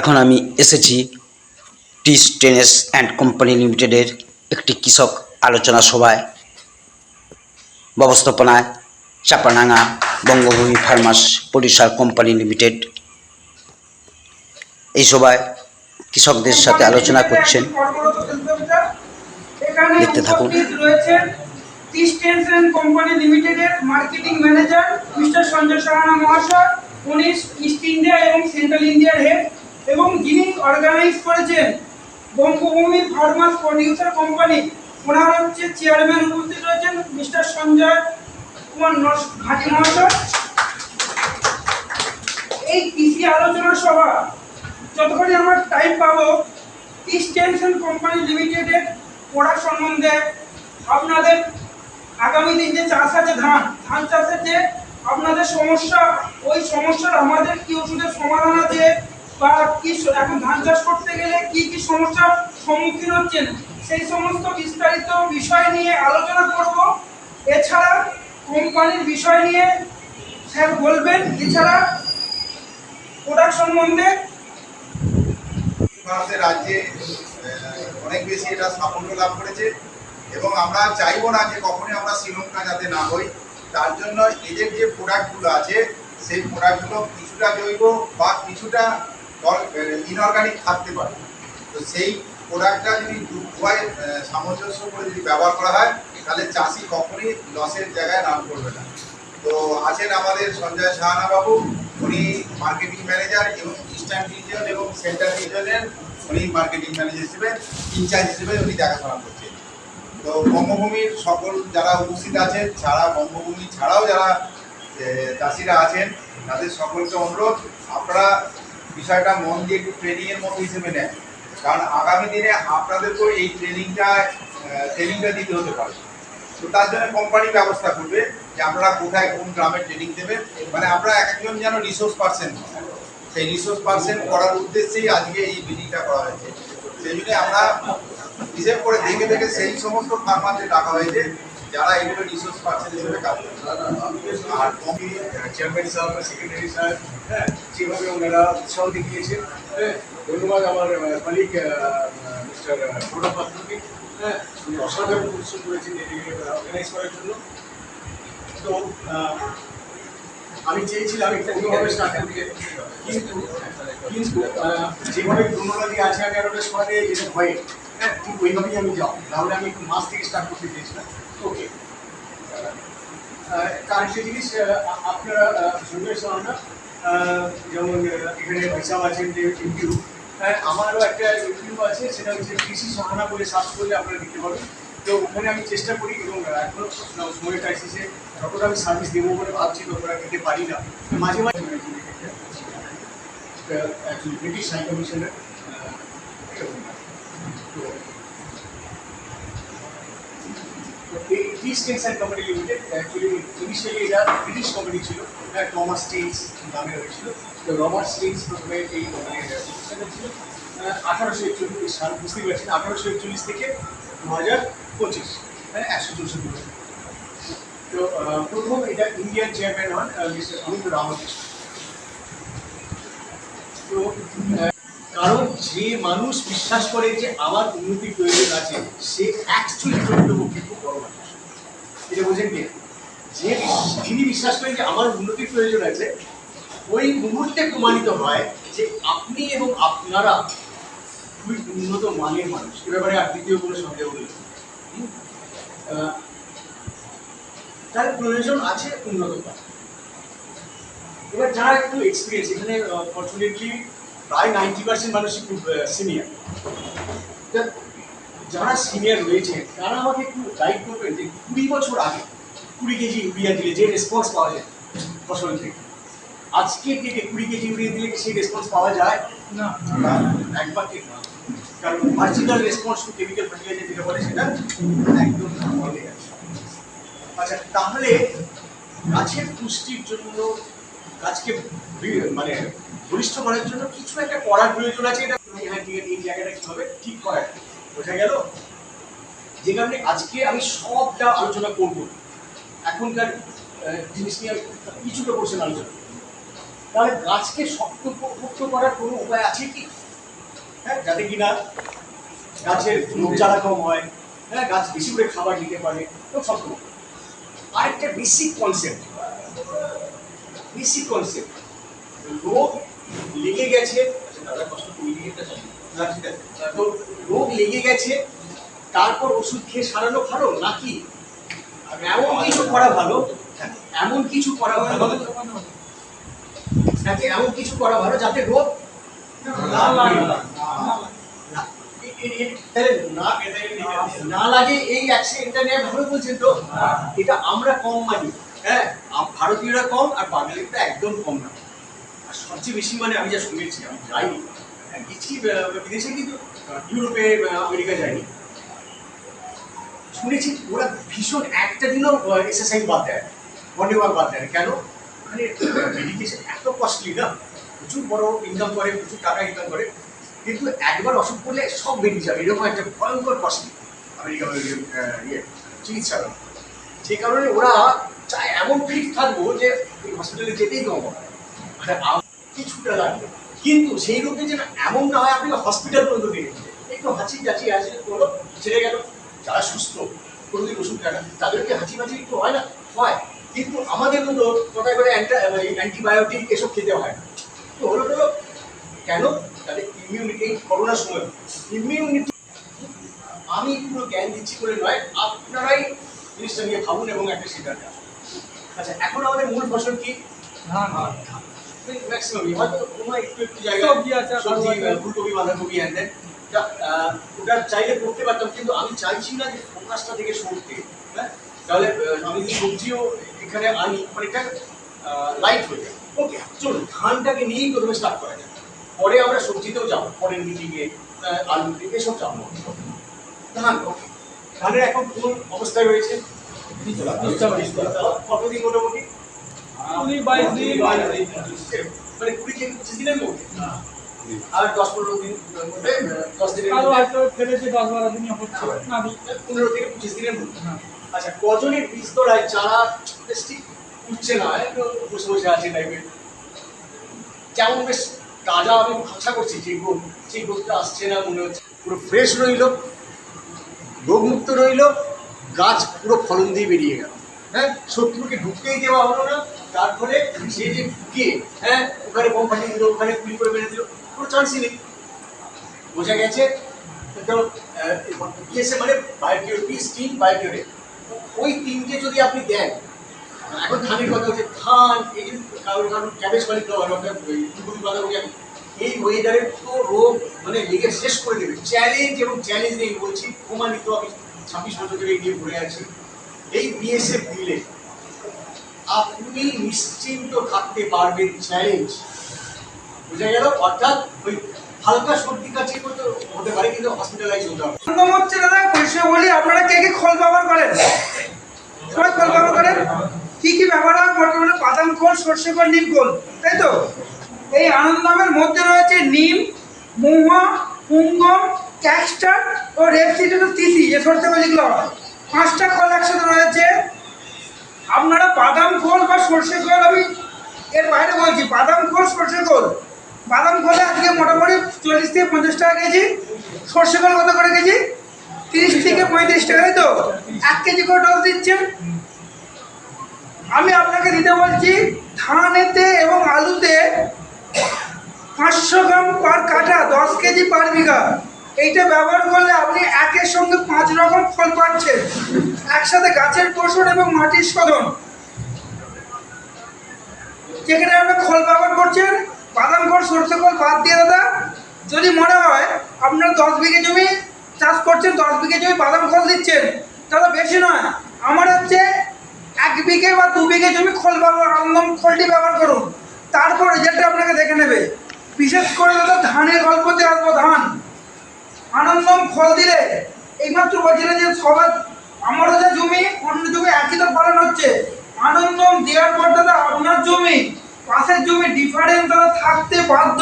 এখন আমি এসেছি টিস টেনেস অ্যান্ড কোম্পানি লিমিটেডের একটি কৃষক আলোচনা সভায়। ব্যবস্থাপনায় Chapanaga Bangabhumi farmers producer company limited. এই সভায় কৃষকদের সাথে আলোচনা করছেন। দেখতে থাকুন। মার্কেটিং ম্যানেজার মিস্টার সঞ্জয় মহাশয় ইস্ট ইন্ডিয়া এবং সেন্ট্রাল ইন্ডিয়ার হেড এবং যিনি অর্গানাইজ করেছেন, বঙ্গভূমি ফার্মাস প্রডিউসার কোম্পানি ওনার হচ্ছে চেয়ারম্যান উপস্থিত রয়েছেন মিস্টার সঞ্জয় কুমার ঘাটি মহাশয়। এই কৃষি আলোচনা সভা যতক্ষণই আমার টাইম পাবো টেনশন কোম্পানি লিমিটেডের প্রোডাক্ট সম্বন্ধে আপনাদের আগামী দিন যে চাষ আছে ধান। ধান চাষের যে আপনাদের সমস্যা, ওই সমস্যার আমাদের কি ওষুধের সমাধান আছে বা কি এখন ধান চাষ করতে গেলে কি কি সমস্যার সম্মুখীন হচ্ছেন, সেই সমস্ত বিস্তারিত বিষয় নিয়ে আলোচনা করব। এছাড়া কোম্পানির বিষয় নিয়ে স্যার বলবেন, এছাড়া প্রোডাক্ট সম্বন্ধে। ভারতের রাজ্যে অনেক বেশি এটা সাফল্য লাভ করেছে এবং আমরা চাইব না যে কখনোই আমরা শ্রীলঙ্কা যাতে না হই। তার জন্য এদের যে প্রোডাক্টগুলো আছে, সেই প্রোডাক্টগুলো কিছুটা জৈব বা কিছুটা ইনঅর্গানিক থাকতে পারে। তো সেই প্রোডাক্টটা যদি উভয় সামঞ্জস্য করে যদি ব্যবহার করা হয়, তাহলে চাষি কখনোই লসের জায়গায় নাম করবে না। তো আছেন আমাদের সঞ্জয় সাহানা বাবু উনি মার্কেটিং ম্যানেজার এবং ইস্টার্ন রিজন এবং সেন্ট্রাল রিজনের উনি মার্কেটিং ম্যানেজার হিসেবে ইনচার্জ হিসেবে উনি দেখাশোনা করছেন। তো বঙ্গভূমির সকল যারা উপস্থিত আছেন ছাড়া বঙ্গভূমি ছাড়াও যারা চাষিরা আছেন, তাদের সকলকে অনুরোধ, আপনারা বিষয়টা মন দিয়ে একটু ট্রেনিংয়ের মতো হিসেবে নেন। কারণ আগামী দিনে আপনাদেরকেও এই ট্রেনিংটা ট্রেনিংটা দিতে হতে পারে। তো তার জন্য কোম্পানি ব্যবস্থা করবে যে আপনারা কোথায় কোন গ্রামে ট্রেনিং দেবেন। মানে আমরা এক একজন যেন রিসোর্স পার্সন সেই রিসোর্স পার্সন করার উদ্দেশ্যেই আজকে এই মিটিংটা করা হয়েছে। সেই জন্য আমরা হিসেব করে দেখে দেখে সেই সমস্ত ফার্মারদের ডাকা হয়েছে। যারা এগুলো রিসোর্স পার্সন হিসেবে কাজ আর কমি চেয়ারম্যান সাহেব সেক্রেটারি সাহেব হ্যাঁ যেভাবে ওনারা উৎসাহ দেখিয়েছেন হ্যাঁ ধন্যবাদ আমার কলিগ মিস্টার প্রণব হ্যাঁ উনি অসাধারণ পরিশ্রম করেছেন অর্গানাইজ করার জন্য। তো আমি চেয়েছিলাম একটু অন্যভাবে স্টার্ট করতে, কিন্তু কিন্তু যেভাবে ক্রোনোলজি আছে আর সবাই যেটা হ্যাঁ ঠিক ওইভাবেই আমি যাও তাহলে আমি একটু মাস থেকে স্টার্ট করতে চেয়েছিলাম ওকে কারেন্টলি জিনিস আহ, আ- আপনারা শুনবে শোনা যেমন এখানে হিসাব আছেন যে ইউটিউব আমারও একটা ইউটিউব আছে সেটা হচ্ছে কৃষি সাহানা বলে সার্চ করলে আপনারা দিতে পারবেন তো ওখানে আমি চেষ্টা করি এবং এখনও সময় ক্রাইসিসে যতটা আমি সার্ভিস দেবো বলে ভাবছি ততটা দিতে পারি না মাঝে মাঝে অ্যাকচুয়ালি ব্রিটিশ হাই কমিশনের and company limited actually initially এটা ব্রিটিশ কোম্পানি ছিল হ্যাঁ টমাস নামে হয়েছিল। তো রবার্ট প্রথমে এই ছিল। আঠারোশো একচল্লিশ সাল, বুঝতেই পারছেন, আঠারোশো একচল্লিশ থেকে দু হাজার পঁচিশ হ্যাঁ একশো চৌষট্টি বছর। তো প্রথম এটা ইন্ডিয়ান চেয়ারম্যান হন মিস্টার অমিত রামকৃষ্ণ। তো কারণ যে মানুষ বিশ্বাস করে যে আমার উন্নতির প্রয়োজন আছে, সে অ্যাকচুয়ালি প্রকৃতপক্ষে খুব বড় মানুষ। এটা বোঝেন কি যে যিনি বিশ্বাস করেন যে আমার উন্নতির প্রয়োজন আছে, ওই মুহূর্তে প্রমাণিত হয় যে আপনি এবং আপনারা খুবই উন্নত মানের মানুষ। এ ব্যাপারে আর দ্বিতীয় কোনো সন্দেহ নেই। তার প্রয়োজন আছে উন্নত এবার যারা একটু এক্সপিরিয়েন্স এখানে ফর্চুনেটলি প্রায় নাইনটি পার্সেন্ট মানুষই খুব সিনিয়র যারা সিনিয়র রয়েছে তারা আমাকে একটু গাইড করবেন যে কুড়ি বছর আগে কুড়ি কেজি ইউরিয়া দিলে যে রেসপন্স পাওয়া যায় ফসল থেকে। আজকে থেকে কুড়ি কেজি ইউরিয়া দিলে কি সেই রেসপন্স পাওয়া যায়? না। একবার ঠিক না। কারণ marginal response to chemical fertilizer যেটা বলে সেটা একদম আচ্ছা তাহলে গাছের পুষ্টির জন্য গাছকে মানে বলিষ্ঠ করার জন্য কিছু একটা করার প্রয়োজন আছে? এটা হ্যাঁ ঠিক আছে এই জায়গাটা কীভাবে ঠিক করা। বোঝা গেল? যে কারণে আজকে আমি সবটা আলোচনা করব। এখনকার জিনিস নিয়ে কিছুটা করছেন আলোচনা। তাহলে গাছকে শক্ত মুক্ত করার কোনো উপায় আছে কি? হ্যাঁ যাতে কিনা গাছের রোগ জ্বালা কম হয় হ্যাঁ গাছ বেশি করে খাবার নিতে পারে তো রকম। আরেকটা বেসিক কনসেপ্ট বেসিক কনসেপ্ট রোগ লেগে গেছে দাদা কষ্ট করে না তো রোগ লেগে গেছে তারপর ওষুধ খেয়ে সারানো ভালো নাকি? এমন কিছু করা ভালো? এমন কিছু করা ভালো? নাকি এমন কিছু করা ভালো যাতে রোগ না লাগে? এই অ্যাক্সিডেন্টটা নিয়ে ভালো বলছেন তো? এটা আমরা কম মানি হ্যাঁ? ভারতীয়রা কম আর বাঙালিরা একদম কম না আর সবচেয়ে বেশি মানে আমি যা শুনেছি আমি হ্যাঁ, গেছি বিদেশে কিন্তু ইউরোপে আমেরিকা যাইনি শুনেছি ওরা ভীষণ একটা দিনও এক্সারসাইজ বাদ দেয় ওয়াক বাদ দেয় কেন? মানে এত কস্টলি না। প্রচুর বড় ইনকাম করে প্রচুর টাকা ইনকাম করে। কিন্তু একবার অসুখ করলে সব বেরিয়ে যাবে। এরকম একটা ভয়ঙ্কর কস্টলি আমেরিকা আহ, ইয়ে চিকিৎসাটা যে কারণে ওরা চায় এমন ফিট থাকব যে হসপিটালে যেতেই দেবো মানে কিছুটা লাগবে। কিন্তু সেই রোগে যেন এমন না হয় আপনি হসপিটাল পর্যন্ত নিয়ে। একটু হাঁচি টাচি আছে কোনো ছেড়ে গেল যারা সুস্থ কোনোদিন ওষুধ খায় না তাদেরকে হাঁচি মাছি একটু হয় না? হয়। কিন্তু আমাদের মতো কথায় করে অ্যান্টিবায়োটিক এসব খেতে হয় না। তো হলো হলো কেন? তাদের ইমিউনিটি করোনার সময় ইমিউনিটি আমি পুরো জ্ঞান দিচ্ছি বলে নয় আপনারাই জিনিসটা নিয়ে ভাবুন এবং একটা সিদ্ধান্ত। আচ্ছা এখন আমাদের মূল ফসল কি? ম্যাক্সিমাম হয়তো কোনো একটু একটু সবজি আছে, সবজি। আহ, ফুলকপি বাঁধাকপি দেন ওটা চাইলে করতে পারতাম কিন্তু আমি চাইছি না যে ফোকাসটা থেকে সরতে হ্যাঁ? তাহলে আমি যদি সবজিও এখানে আনি অনেকটা লাইট হয়ে যায়। ওকে চলুন ধানটাকে নিয়েই প্রথমে স্টার্ট করা যায় পরে আমরা সবজিতেও যাব পরের মিটিংয়ে আলুতে এসব যাব। ধান ওকে ধানের এখন কোন অবস্থায় রয়েছে? কতদিন মোটামুটি? কুড়ি বাইশ দিন। মানে কুড়ি পঁচিশ দিনের মধ্যে? আর দশ পনেরো দিন মধ্যে দশ দিনের কারও হয়তো ফেলেছে দশ বারো দিনে হচ্ছে না পনেরো থেকে পঁচিশ দিনের মধ্যে? আচ্ছা কজনের বীজতলায় চারা ঠিক উঠছে না বসে বসে আছে টাইপের যেমন বেশ তাজা আমি আশা করছি যে গ্রোথ সেই গ্রোথটা আসছে না মনে হচ্ছে। পুরো ফ্রেশ রইল রোগমুক্ত রইল গাছ পুরো ফলন দিয়ে বেরিয়ে গেল। হ্যাঁ শত্রুকে ঢুকতেই দেওয়া হলো না তার ফলে সে যে হ্যাঁ ওখানে বোম ফাটিয়ে দিল, ওখানে গুলি করে মেরে দিল, কোনো চান্সই নেই। বোঝা গেছে মানে ওই তিনটে যদি আপনি দেন এখন ধানের কথা হচ্ছে, ধান, এই যে কারোর ক্যাবেজ বালি ফুলকপি বাঁধাকপি আমি, এই ওয়েদারে তো রোগ মানে লেগে শেষ করে দেবে। চ্যালেঞ্জ এবং চ্যালেঞ্জ নেই বলছি, প্রমাণিত আমি ছাব্বিশ বছর ধরে নিয়ে ঘুরে আছি। এই বিএসএফ দিলে আপনি নিশ্চিন্ত থাকতে পারবেন চ্যালেঞ্জ বুঝা গেল? অর্থাৎ ওই হালকা সর্দি কাছে হতে পারে, কিন্তু হসপিটালাইজ হতে হবে। প্রথম হচ্ছে দাদা পরিষেবা বলি, আপনারা কে কে খোল ব্যবহার করেন? সবাই খোল ব্যবহার করেন। কি কি ব্যবহার হয়? বর্তমানে বাদাম খোল, সর্ষে খোল, নিম খোল, তাই তো? এই আনন্দমের মধ্যে রয়েছে নিম, মহুয়া, পুঙ্গম, ক্যাস্টার ও রেপসিডেন্ট তিসি যে সর্ষে খোল যেগুলো হয় পাঁচটা খোল একসাথে রয়েছে। আপনারা বাদাম খোল বা সর্ষে খোল, আমি এর বাইরে বলছি, বাদাম খোল সর্ষে খোল। বাদাম খোলে আজকে মোটামুটি চল্লিশ থেকে পঞ্চাশ টাকা কেজি সর্ষে খোল কত করে কেজি? তিরিশ থেকে পঁয়ত্রিশ টাকা তো? এক কেজি করে ডল দিচ্ছেন। আমি আপনাকে দিতে বলছি, ধানেতে এবং আলুতে পাঁচশো গ্রাম পার কাঠা, দশ কেজি পার বিঘা। এইটা ব্যবহার করলে আপনি একের সঙ্গে পাঁচ রকম ফল পাচ্ছেন। একসাথে গাছের পোষণ এবং মাটির শোধন। যেখানে আপনার খোল ব্যবহার করছেন, বাদাম খোল, সরষে খোল বাদ দিয়ে দাদা, যদি মনে হয় আপনার দশ বিঘে জমি চাষ করছেন, দশ বিঘে জমি বাদাম খোল দিচ্ছেন দাদা বেশি নয়। আমার হচ্ছে এক বিঘে বা দু বিঘে জমি খোল ব্যবহার আনন্দম খোলটি ব্যবহার করুন। তারপর রেজাল্টটা আপনাকে দেখে নেবে। বিশেষ করে দাদা ধানের গল্পতে আসব, ধান। আনন্দম ফল দিলে। এইমাত্র বলছিলেন যে সবার আমারও যা জমি, অন্য জমি একই তো ফলন হচ্ছে। আনন্দম দেওয়ার পর দাদা, আপনার জমি, পাশের জমি ডিফারেন্স দাদা থাকতে বাধ্য।